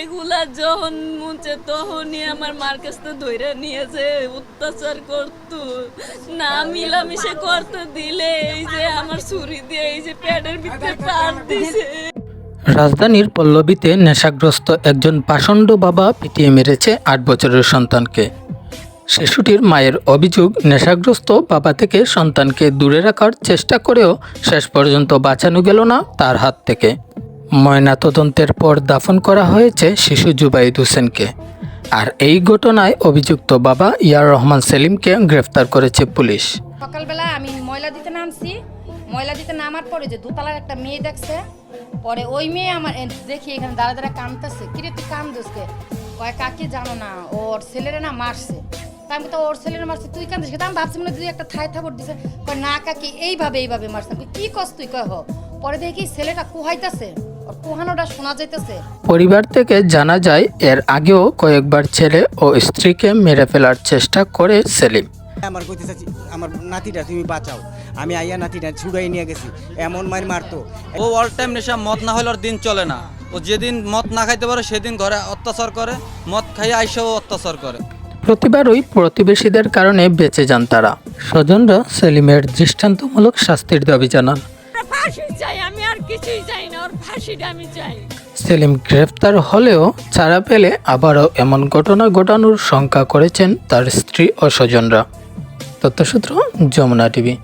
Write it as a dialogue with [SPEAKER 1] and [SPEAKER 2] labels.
[SPEAKER 1] এগুলা যখন মুছে তখনই আমার মার কাছ থেকে ধইরা নিয়েছে, অত্যাচার করতো। না, মিলামিশে করতে, দিলে এই যে আমার ছুরি দিয়ে এই যে প্যাডের ভিতরে পার দিছে।
[SPEAKER 2] রাজধানীর পল্লবীতে নেশাগ্রস্ত একজন পাষণ্ড বাবা পিটিয়ে মেরেছে আট বছরের সন্তানকে। শিশুটির মায়ের অভিযোগ, নেশাগ্রস্ত বাবা থেকে সন্তানকে দূরে রাখার চেষ্টা করেও শেষ পর্যন্ত বাঁচানো গেল না তার হাত থেকে। ময়নাতদন্তের পর দাফন করা হয়েছে শিশু জুবাইদ হোসেনকে। আর এই ঘটনায় অভিযুক্ত বাবা ইয়ার রহমান সেলিমকে গ্রেফতার করেছে পুলিশ।
[SPEAKER 3] সকালবেলা আমি ময়লা দিতে নামছি। ময়লা দিতে নামার পরে যে দোতলার একটা মেয়ে দেখছে, পরে ওই মেয়ে আমার দেখি এখানে দাঁড়া দাঁড়া কামতেছে কিরে তুই কাম দোষকে কয়, কাকে জানো না, ওর ছেলেরা না মারছে। তা আমি তো ওর ছেলেরা মারছে, তুই কান্দিস আমি ভাবছি মনে তুই একটা থাই থাপড় দিছে। কয়, না, কাকি, এইভাবে এইভাবে মারছে। কি কস তুই, কয়, হ। পরে দেখি ছেলেটা কুহাইতেছে কুহানোটা শোনা যাইতেছে।
[SPEAKER 2] পরিবার থেকে জানা যায় এর আগেও কয়েকবার ছেলে ও স্ত্রীকে মেরে ফেলার চেষ্টা করে সেলিম।
[SPEAKER 4] আমার কইতে চাচ্ছি আমার নাতিটা তুমি বাঁচাও। আমি আইয়া নাতিটা ছুড়াই নিয়ে গেছি। এমন মার মারতো।
[SPEAKER 5] ও অল টাইম নেশা মদ না হলে ওর দিন চলে না। ও যেদিন মদ না খাইতে পারে সেদিন ঘরে অত্যাচার করে। মদ খাইয়ে আইসেও অত্যাচার করে।
[SPEAKER 2] প্রতিবারই প্রতিবেশীদের কারণে বেঁচে যান তারা। স্বজনরা সেলিমের দৃষ্টান্তমূলক শাস্তির দাবি জানান।
[SPEAKER 1] ফাঁসি চাই, আমি আর কিছুই চাই না, ওর ফাঁসিটা আমি চাই।
[SPEAKER 2] সেলিম গ্রেফতার হলেও ছাড়া পেলে আবারও এমন ঘটনা ঘটানোর শঙ্কা করেছেন তার স্ত্রী ও স্বজনরা। তথ্যসূত্র যমুনা টিভি।